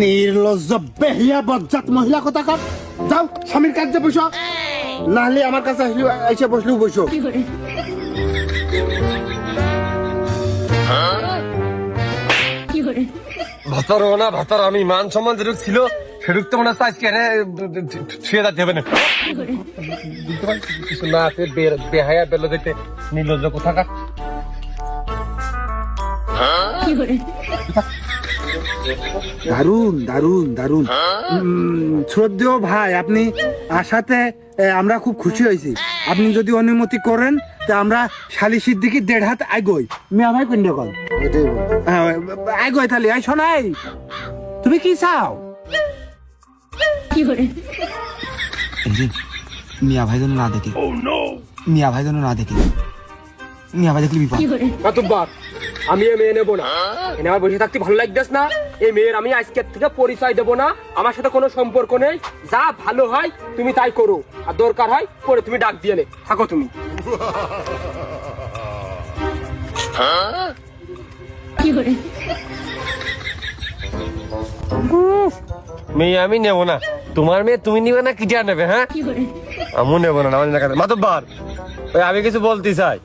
নির্লজ্জ বেহিয়া বজ্জাত মহিলা কথা কাপ যাও স্বামীর কাছে বসো নাহলে আমার কাছে আসলে এসে বসলেও বসো ভাতার না ভাতার আমি মান সম্মান যেটুক ছিল সেটুক তো মনে হচ্ছে আজকে এনে ছুঁয়ে যাচ্ছে হবে না কিছু না আছে বে- বেহায়া বেলো দেখতে নির্লজ্জ কোথাকার? দারুণ দারুণ দারুণ শ্রদ্ধেয় ভাই আপনি আসাতে আমরা খুব খুশি হয়েছি। আপনি যদি অনুমতি করেন তা আমরা শালিশির দিকে দেড় হাত আগই। মিয়া ভাই কোন কল। আগই তাহলে। আই শোনাই তুমি কি চাও? মিয়া ভাই যেন না দেখে। মিয়া ভাই যেন না দেখে। মিয়া ভাই দেখলে বিপদ। মাতুব্বার আমি এ মেয়ে নেব না। এনে আমার বসে থাকতে ভালো লাগতেস না। এই মেয়ের আমি আজকের থেকে পরিচয় দেবো না। আমার সাথে কোনো সম্পর্ক নেই। যা ভালো হয় তুমি তাই করো। আর দরকার হয় পরে তুমি ডাক দিয়ে নে। থাকো তুমি। মেয়ে আমি নেব না। তোমার মেয়ে তুমি নিবে না কিটা নেবে হ্যাঁ? আমিও নেব না আমার না মাতব্বার আমি কিছু বলতে চাই।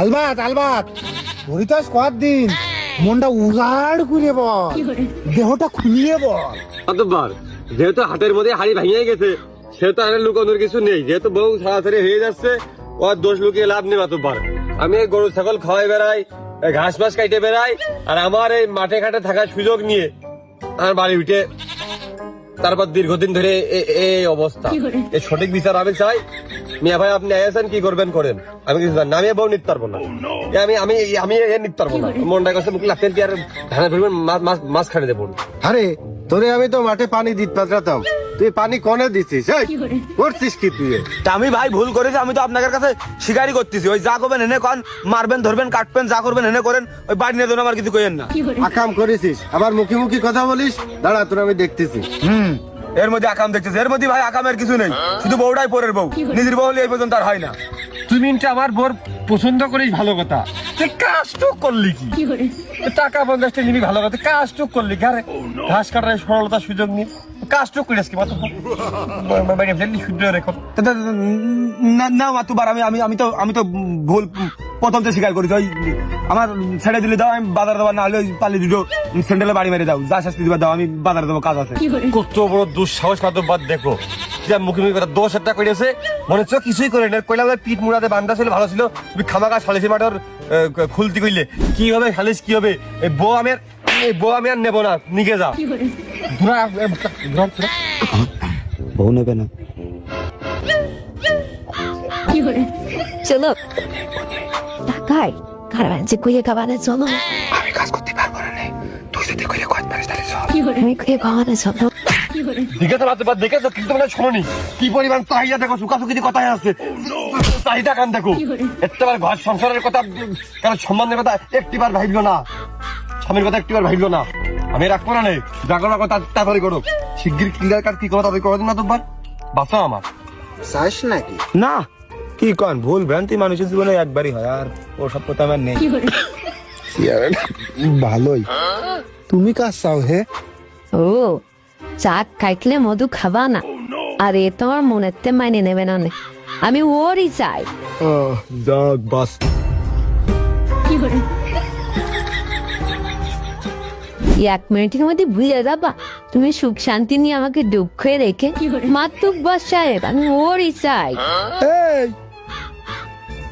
আলবাত আলবাত। হরিতাস কত দিন মনটা উজাড় করে বল। দেহটা খুলিয়ে বল। মাতব্বার যেহেতু হাতের মধ্যে হাড়ি ভেঙে গেছে সেহেতু আর লুকানোর কিছু নেই। যেহেতু বউ সারাসারি হয়ে যাচ্ছে ও আর দোষ লুকিয়ে লাভ নেই মাতব্বার আমি এই গরু ছাগল খাওয়াই বেড়াই ঘাস মাস কাইটে বেড়াই আর আমার এই মাঠে ঘাটে থাকার সুযোগ নিয়ে আমার বাড়ি উঠে তারপর দীর্ঘদিন ধরে এই অবস্থা। এই সঠিক বিচার আমি চাই মিয়া ভাই আপনি আয়েছেন কি করবেন করেন? আমি কিছু জানি আমি বউ নিতে পারব না। আমি আমি আমি এ নিতে পারব না। মনটা কাছে মুখ লাগতেন কি আর ধানের মাছ- মাছ মাছ খাড়ে দেবো। আরে তোরে আমি তো মাঠে পানি দিত পাত্রাতাম তুই পানি কনে দিছিস এই? করছিস কি তুই? আমি ভাই ভুল করেছি আমি তো আপনাদের কাছে শিকারি করতেছি। ওই যা করবেন এনে কন মারবেন ধরবেন কাটবেন যা করবেন এনে করেন ওই বাড়ি নিয়ে আমার কিছু কইেন না। আকাম করেছিস আমার মুখে মুখে কথা বলিস দাঁড়া তোর আমি দেখতেছি। হুম। এর মধ্যে আকাম দেখতেছে। এর মধ্যে ভাই আকামের কিছু নেই। শুধু বউটাই পরের বউ। নিজের বউ হলে এই পর্যন্ত আর হয় না। তুমি আমার বোর পছন্দ করিস ভালো কথা। তুই কাজটুক করলি কি? টাকা পঞ্চাশটা নিবি ভালো কথা কাজটুক করলি কি? আরে ঘাস কাটার সরলতার সুযোগ নিয়ে কাজটুক করিস কি মাত্র শুদ্ধ রেখো। না না মাতুবার আমি আমি আমি তো আমি তো ভুল প্রথম তো স্বীকার করেছি। ওই আমার ছেড়ে দিলে দাও আমি বাজার দেবো না হলে পালি দুটো স্যান্ডেলে বাড়ি মেরে দাও। যা শাস্তি দিবা দাও আমি বাজার দেবো কাজ আছে। কত বড় দুঃসাহস বাদ দেখো। যে মুখে মুখে কথা দশ একটা করেছে মনে হচ্ছে কিছুই করে না কইলাম পিঠ মুড়াতে বান্ধা ছিল ভালো ছিল। তুমি খামাকা সালিসি মাঠের খুলতি কইলে। কি হবে সালিস কি হবে? বউ আমি আর বউ আমি আর নেব না। নিকে যা। বউ নেবে না। চলো। টাকায় কারবাঞ্চে কুইয়ে খাবারে চলো। আমি কাজ করতে পারব না তুই যদি কইলে কত পারিস তাহলে চল। আমি কুইয়ে খাবারে চলো। দেখেছ? কিন্তু শোনি কি পরিমাণ চাহিদা দেখো কথায় আছে? চাহিদা কান দেখো। একটাবার ঘর সংসারের কথা কারণ সম্মানের কথা একটিবার ভাবলো না। স্বামীর কথা একটিবার ভাবলো না। আমি রাখব না নেই যা করো কথা তাড়াতাড়ি করো। শিগগির ক্লিয়ার কাট কি করো তাড়াতাড়ি করো না তোমার বাঁচো আমার চাস নাকি? না কি কন ভুল ভ্রান্তি মানুষের জীবনে একবারই হয় আর ও সব কথা আমার নেই। ভালোই। তুমি কাজ চাও হে? ও চা খাইলে মধু খাবা না। আর এ তোমার মনেতে মাইনে নেবে না আমি ওরই চাই যাক বাস এক মিনিটের মধ্যে ভুলে যাবা। তুমি সুখ শান্তি নিয়ে আমাকে দুঃখে রেখে মাতুব্বর সাহেব আমি ওরই চাই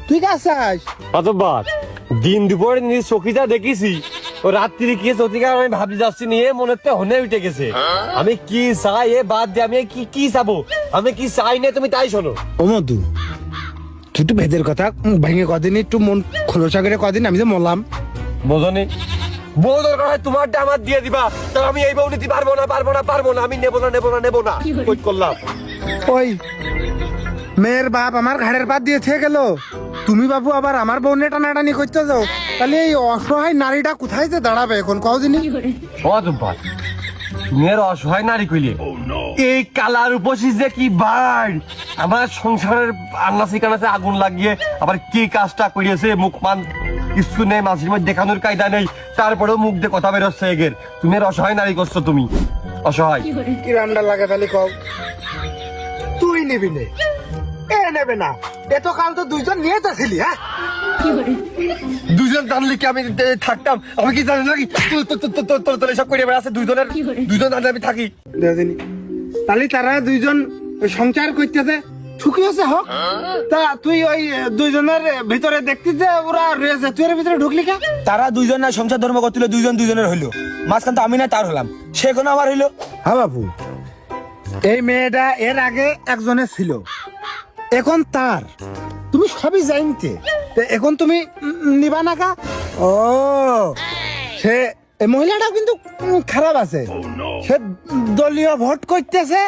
তুই কাজ চাস দিন দুপুরে নিজ চকিটা দেখেছি ও রাত্রি কি চকিকার আমি ভাবতে যাচ্ছি নিয়ে মনে হচ্ছে হনে উঠে গেছে। আমি কি চাই? এ বাদ দিয়ে আমি কি কি চাবো? আমি কি চাই না? তুমি তাই শোনো। ও মধু তুই তো ভেদের কথা ভেঙে কদিন একটু মন খোলসা করে কদিন আমি তো মরলাম। বোঝনি বউ দরকার হয় তোমারটা আমার দিয়ে দিবা। তা আমি এই বউ নিতে পারব না পারব না পারব না আমি নেব না নেব না নেব না। কই করলাম? ওই মেয়ের বাপ আমার ঘাড়ের পাত দিয়ে থেকে গেল। তুমি বাবু আবার আমার বোনে টানাটানি করতে যাও। তাহলে এই অসহায় নারীটা কোথায় যে দাঁড়াবে এখন? কদিনই অজব্বার তুমি আর অসহায় নারী কইলে। এই কালার উপসিস যে কি বাড়? আমার সংসারের আন্নাসি কানাসে আগুন লাগিয়ে আবার কি কাজটা করিয়েছে মুখ মান কিছু নেই মাঝির মধ্যে দেখানোর কায়দা নেই। তারপরেও মুখ দিয়ে কথা বেরোচ্ছে এগের। তুমি আর অসহায় নারী করছ তুমি। অসহায়। কি রান্না লাগে তাহলে কও। তুই নিবি নে। এ নেবে না। এত কাল তো দুইজন নিয়ে যাচ্ছিলি হ্যাঁ? দুজন জানলে কি আমি থাকতাম? আমি কি জানি নাকি তোর করে দুজনের দুজন জানলে আমি থাকি। তাহলে তারা দুইজন সংসার করতেছে সুখী আছে হোক। তা তুই ওই দুইজনের ভিতরে দেখতিস যে ওরা রয়েছে তুই এর ভিতরে ঢুকলি কে? তারা দুইজন না সংসার ধর্ম করছিল দুইজন দুইজনের হইল। মাঝখান তো আমি না তার হলাম। সে কোনো আমার হইল। হ্যাঁ বাবু এই মেয়েটা এর আগে একজনের ছিল। এখন তার। তুমি সবই জানতে। তো এখন তুমি নিবা না কা? ও সে মহিলাটাও কিন্তু খারাপ আছে। সে দলীয় ভোট করতেছে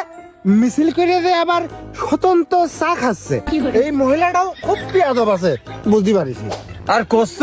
মিছিল করে দিয়ে আবার স্বতন্ত্র চা খাচ্ছে। এই মহিলাটাও খুব পেয়াদব আছে বুঝতে পারিস আর করছ